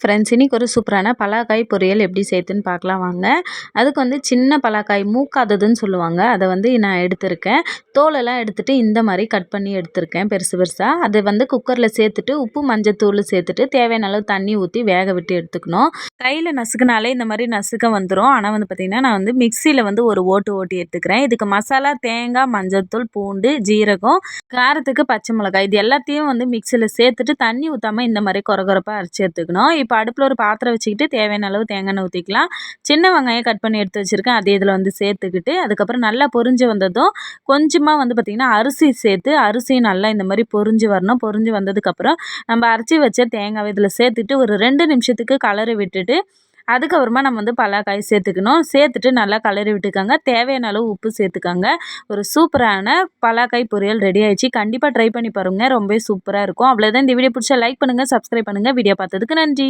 Friends இன்றைக்கி ஒரு சூப்பரான பலாக்காய் பொரியல் எப்படி சேர்த்துன்னு பார்க்கலாம் வாங்க. அதுக்கு வந்து சின்ன பலாக்காய் மூக்காததுன்னு சொல்லுவாங்க. அதை வந்து நான் எடுத்திருக்கேன். தோலெல்லாம் எடுத்துகிட்டு இந்த மாதிரி கட் பண்ணி எடுத்திருக்கேன் பெருசு பெருசாக அதை வந்து குக்கரில் சேர்த்துட்டு உப்பு மஞ்சத்தூள் சேர்த்துட்டு தேவையான அளவு தண்ணி ஊற்றி வேக விட்டு எடுத்துக்கணும். கையில் நசுக்குனாலே இந்த மாதிரி நசுக்க வந்துடும் ஆனால் வந்து பார்த்திங்கன்னா நான் வந்து மிக்சியில் வந்து ஒரு ஓட்டு ஓட்டி எடுத்துக்கிறேன். இதுக்கு மசாலா தேங்காய் மஞ்சத்தூள் பூண்டு ஜீரகம் காரத்துக்கு பச்சை மிளகாய் இது எல்லாத்தையும் வந்து மிக்சியில் சேர்த்துட்டு தண்ணி ஊற்றாமல் இந்த மாதிரி குறகுறப்பாக அரைச்சி எடுத்துக்கணும். இப்போ அடுப்பில் ஒரு பாத்திரம் வச்சுக்கிட்டு தேவையான அளவு தேங்காய் எண்ணெய் ஊற்றிக்கலாம் சின்ன வெங்காயம் கட் பண்ணி எடுத்து வச்சுருக்கேன். அதே இதில் வந்து சேர்த்துக்கிட்டு அதுக்கப்புறம் நல்லா பொரிஞ்சு வந்ததும் கொஞ்சமாக வந்து பார்த்திங்கன்னா அரிசி சேர்த்து அரிசியும் நல்லா இந்த மாதிரி பொரிஞ்சு வரணும். பொரிஞ்சு வந்ததுக்கப்புறம் நம்ம அரைச்சி வச்ச தேங்காய் இதில் சேர்த்துட்டு ஒரு ரெண்டு நிமிஷத்துக்கு கலரை விட்டுட்டு அதுக்கப்புறமா நம்ம வந்து பலாக்காய் சேர்த்துக்கணும். சேர்த்துட்டு நல்லா கலரி விட்டுக்கோங்க. தேவையான அளவு உப்பு சேர்த்துக்கோங்க. ஒரு சூப்பரான பலாக்காய் பொரியல் ரெடி ஆயிடுச்சு. கண்டிப்பாக ட்ரை பண்ணி பாருங்கள் ரொம்ப சூப்பராக இருக்கும். அவ்வளோதான் இந்த வீடியோ பிடிச்சா லைக் பண்ணுங்கள் சப்ஸ்கிரைப் பண்ணுங்கள் வீடியோ பார்த்ததுக்கு நன்றி.